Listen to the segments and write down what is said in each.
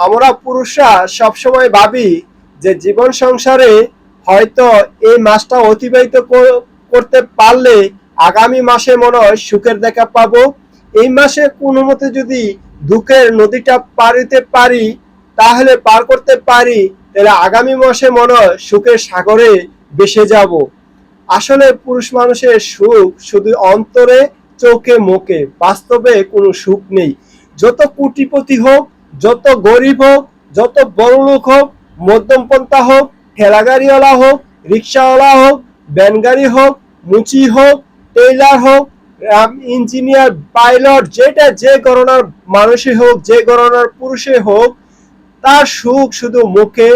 আমরা পুরুষরা সবসময় ভাবি যে জীবন সংসারে হয়তো এই মাসটা অতিবাহিত করতে পারলে আগামী মাসে মনে হয় সুখের দেখা এই মাসে কোনো মতে যদি দুঃখের নদীটা পার দিতে পারি, তাহলে পার করতে পারি, তাহলে আগামী মাসে মনে হয় সুখের সাগরে ভেসে যাব। আসলে পুরুষ মানুষের সুখ শুধু অন্তরে, চোখে, মুখে, বাস্তবে কোনো সুখ নেই। যত কোটিপতি হোক, যত গরিব হোক, যত বড় লোক হোক মধ্যমপন্থা হোক, ঠেলাগাড়িওয়ালা হোক, রিক্সাওয়ালা হোক, ব্যানগাড়ি হোক, মুচি হোক, টেইলার হোক ইঞ্জিনিয়ার, পাইলট, যেটা যে গণনার মানুষই হোক, যে গণনার পুরুষে হোক, তার সুখ শুধু মুখে,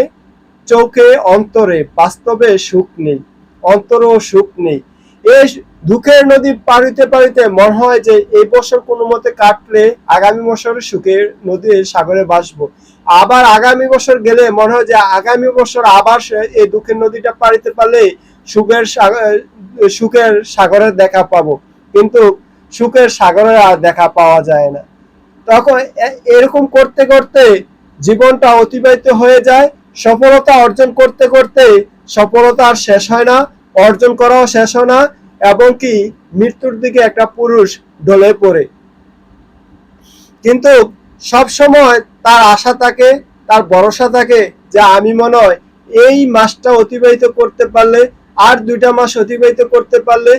চোখে, অন্তরে, বাস্তবে সুখ নেই, অন্তরেও সুখ নেই। এই দুঃখের নদী পারিতে পারিতে মনে হয় যে এই বছর কোনো মতে কাটলে আগামী বছর সুখের নদীর সাগরে বাসবো আবার আগামী বছর গেলে মনে হয় যে আগামী বছর আবার এই দুঃখের নদীটা পারিতে পারলে সুখের সুখের সাগরের দেখা পাবো। কিন্তু সুখের সাগরে আর দেখা পাওয়া যায় না। তখন এরকম করতে করতে জীবনটা অতিবাহিত হয়ে যায়, সফলতা অর্জন করতে করতে সফলতা আর শেষ হয় না। অর্জন করাও শেষ হয় না এবং কি মৃত্যুর দিকে একটা পুরুষ ঢলে পড়ে। কিন্তু সব সময় তার আশা থাকে, তার ভরসা থাকে যে আমি মনে হয় এই মাসটা অতিবাহিত করতে পারলে, আর দুইটা মাস অতিবাহিত করতে পারলে,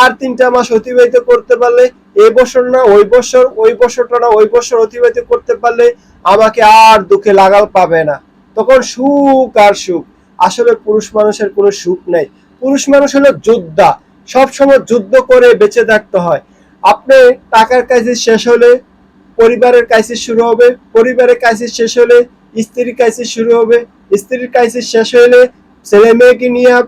আর তিনটা মাস অতিবাহিত করতে পারলে এই বছর না, ওই বছর, ওই বছরটা না, ওই বছর অতিবাহিত করতে পারলে আমাকে আর দুঃখে লাগাল পাবে না। তখন সুখ আর সুখ। আসলে পুরুষ মানুষের কোনো সুখ নেই। পুরুষ মানুষ হলো যোদ্ধা। সবসময় যুদ্ধ করে বেঁচে থাকতে হয়। আপনি টাকার কাছে শেষ হলে পরিবারের ক্রাইসিস শুরু হবে। পরিবারের ক্রাইসিস শেষ হলে স্ত্রীর ক্রাইসিস শুরু হবে। স্ত্রীর ক্রাইসিস শেষ হলে ছেলে মেয়েকে নিয়ে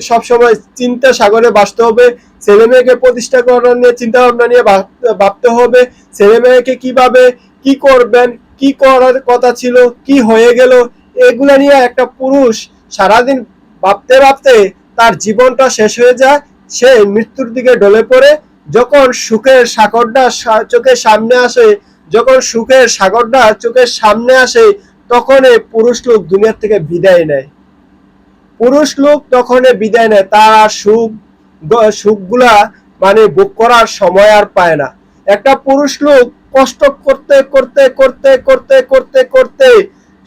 সবসময় চিন্তা সাগরে বাঁচতে হবে। ছেলে মেয়েকে প্রতিষ্ঠা করার নিয়ে চিন্তা ভাবনা নিয়ে ভাব- ভাবতে হবে। ছেলে মেয়েকে কীভাবে কি করবেন, কি করার কথা ছিল, কি হয়ে গেল, এগুলা নিয়ে একটা পুরুষ সারাদিন ভাবতে ভাবতে তার জীবনটা শেষ হয়ে যায়। সে মৃত্যুর দিকে ঢলে পড়ে। যখন সুখের সাগরটা চোখের সামনে আসে, যখন সুখের সাগরটা চোখের সামনে আসে, তখন এই পুরুষ লোক দুনিয়ার থেকে বিদায় নেয়। পুরুষ লোক তখন এ বিদায় নেয়। তার আর সুখ সুখগুলা মানে ভোগ করার সময় আর পায় না। একটা পুরুষ লোক কষ্ট করতে করতে করতে করতে করতে করতে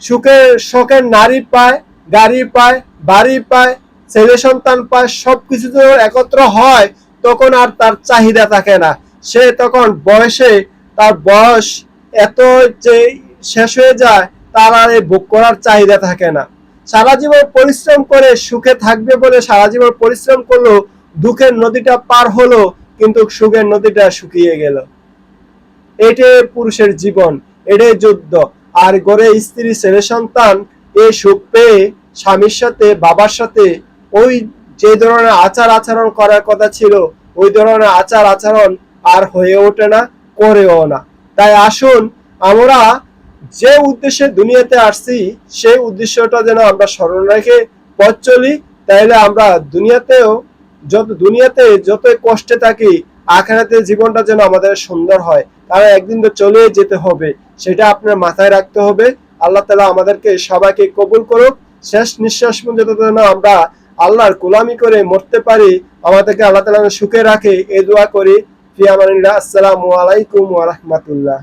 সুখের, শখের নারী পায়, গাড়ি পায় বাড়ি পায়, ছেলে সন্তান পায়, সবকিছু যখন একত্র হয়, তখন আর তার চাহিদা থাকে না। সে তখন বয়সে তার বয়স এত যে শেষ হয়ে যায়, তার আর এই ভোগ করার চাহিদা থাকে না। সারা জীবন পরিশ্রম করে সুখে থাকবে বলে সারা জীবন পরিশ্রম করল, দুঃখের নদীটা পার হলো, কিন্তু সুখের নদীটা শুকিয়ে গেল। এটাই পুরুষের জীবন, এটাই যুদ্ধ। আর গড়ে স্ত্রী, ছেলে, সন্তান, এই সুখ পেয়ে স্বামীর সাথে, বাবার সাথে, ওই যে ধরনের আচার আচরণ করার কথা ছিল, ওই ধরনের আচার আচরণ আর হয়ে ওঠে না, করেও না। তাই আসুন, আমরা যে উদ্দেশ্যে দুনিয়াতে আসছি, সেই উদ্দেশ্যটা যেন আমরা স্মরণ রেখে পথ চলি। তাইলে আমরা দুনিয়াতেও যত, দুনিয়াতে যতই কষ্টে থাকি, আখেরাতে জীবনটা যেন আমাদের সুন্দর হয়। কারণ একদিন তো চলে যেতে হবে, সেটা আপনার মাথায় রাখতে হবে। আল্লাহ তালা আমাদেরকে সবাইকে কবুল করুক। শেষ নিঃশ্বাস পর্যন্ত যেন আমরা আল্লাহর গোলামি করে মরতে পারি। আমাদেরকে আল্লাহ তালা সুখে রাখে। এ দোয়া করি। ফিয়ামানিল্লাহ আসসালামু আলাইকুম ওয়া রাহমাতুল্লাহ।